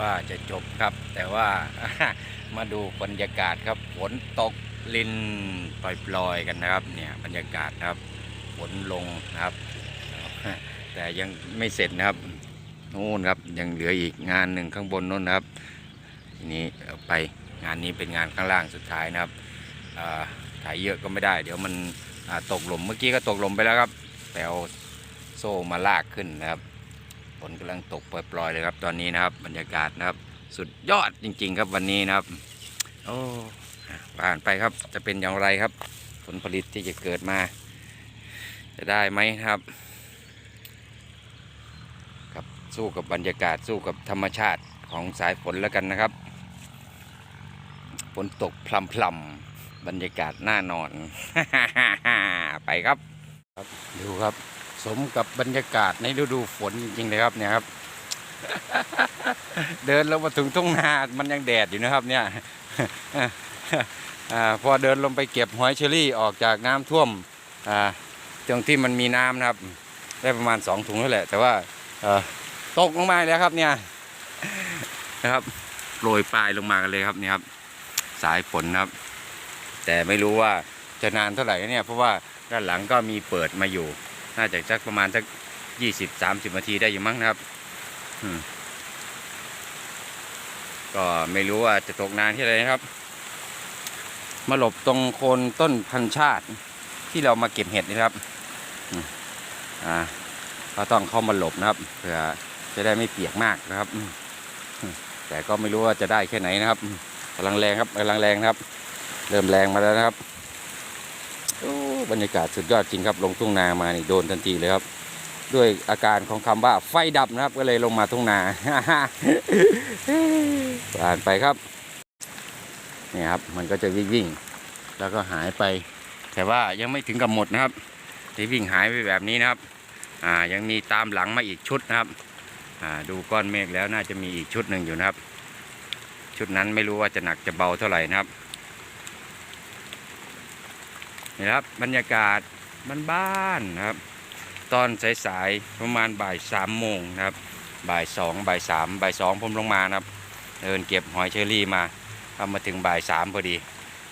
ว่าจะจบครับ แต่ว่ามาดูบรรยากาศครับฝนตกลินปล่อยๆกันนะครับ เนี่ยบรรยากาศครับฝนลงนะครับ แต่ยังไม่เสร็จนะครับนู่นครับยังเหลืออีกงานหนึ่งข้างบนนู่นนะครับทีนี้ไปงานนี้เป็นงานข้างล่างสุดท้ายนะครับถ่ายเยอะก็ไม่ได้ เดี๋ยวมันตกหลมเมื่อกี้ก็ตกหลมไปแล้วครับแต่เอาโซ่มาลากขึ้นนะครับ นกำลังตกปล่อยๆเลยครับ ตอนนี้นะครับ บรรยากาศนะครับ สุดยอดจริง ๆ ครับวันนี้นะครับโอ้ผ่านไปครับจะเป็นอย่างไรครับ ผลผลิตที่จะเกิดมา จะได้ไหมครับ ครับสู้กับบรรยากาศสู้กับธรรมชาติของสายฝนแล้วกันนะครับฝนตกพลำพลำๆบรรยากาศน่านอน ไปครับ ครับดูครับ สมกับบรรยากาศในฤดูฝนจริงๆเลยครับเนี่ยครับ เดินลงมาถึงทุ่งนา มันยังแดดอยู่นะครับ เนี่ยอพอเดินลงไปเก็บหอยเชอรี่ออกจากน้ำท่วมตรงที่มันมีน้ำนะครับ ได้ประมาณสองถุงแล้วแหละ แต่ว่าตกลงมาแล้วครับเนี่ยนะครับโปรยปลายลงมากันเลยครับเนี่ยครับ สายฝนครับ แต่ไม่รู้ว่าจะนานเท่าไหร่เนี่ยเพราะว่าด้านหลังก็มีเปิดมาอยู่ น่าจะสักประมาณสักยี่สิบสามสิบนาทีได้อยู่มั้งนะครับก็ไม่รู้ว่าจะตกนานที่ไหนนะครับ มาหลบตรงโคนต้นพันชาติที่เรามาเก็บเห็ดนี่ครับอ่าก็ต้องเข้ามาหลบนะครับเพื่อจะได้ไม่เปียกมากนะครับ แต่ก็ไม่รู้ว่าจะได้แค่ไหนนะครับกำลังแรงครับกำลังแรงครับ เริ่มแรงมาแล้วนะครับโอ้ บรรยากาศสุดยอดจริงครับ ลงทุ่งนามานี่โดนทันทีเลยครับ ด้วยอาการของคำว่าไฟดับนะครับ ก็เลยลงมาทุ่งนาผ่านไปครับนี่ครับ มันก็จะวิ่งวิ่งแล้วก็หายไป แต่ว่ายังไม่ถึงกับหมดนะครับที่วิ่งหายไปแบบนี้นะครับ อ่ายังมีตามหลังมาอีกชุดนะครับ อ่าดูก้อนเมฆแล้วน่าจะมีอีกชุดหนึ่งอยู่นะครับ ชุดนั้นไม่รู้ว่าจะหนักจะเบาเท่าไหร่นะครับ นี่ครับบรรยากาศบ้านๆนะครับ ตอนสายๆประมาณบ่ายสามโมงนะครับบ่ายสองบ่ายสามบ่ายสองผมลงมานะครับเดินเก็บหอยเชอรี่มาทำมาถึงบ่ายสามพอดี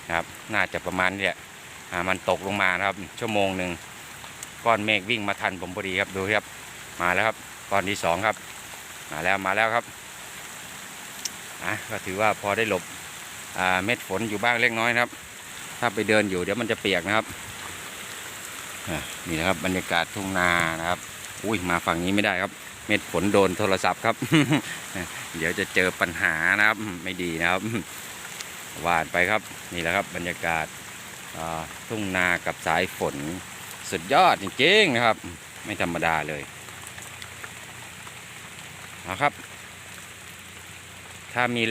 นะครับ น่าจะประมาณนี้แหละอ่ามันตกลงมานะครับ ชั่วโมงหนึ่งก้อนเมฆวิ่งมาทันผมพอดีครับดูครับมาแล้วครับก้อนที่สองครับ มาแล้วมาแล้วครับอะก็ถือว่าพอได้หลบเม็ดฝนอยู่บ้างเล็กน้อยครับ ถ้าไปเดินอยู่เดี๋ยวมันจะเปียกนะครับนี่นะครับบรรยากาศทุ่งนานะครับ อุ้ยมาฝั่งนี้ไม่ได้ครับ เม็ดฝนโดนโทรศัพท์ครับ เดี๋ยวจะเจอปัญหานะครับไม่ดีนะครับหวานไปครับนี่แหละครับบรรยากาศทุ่งนากับสายฝนสุดยอดจริงๆนะครับ ไม่ธรรมดาเลยเอาครับ ถ้ามีแร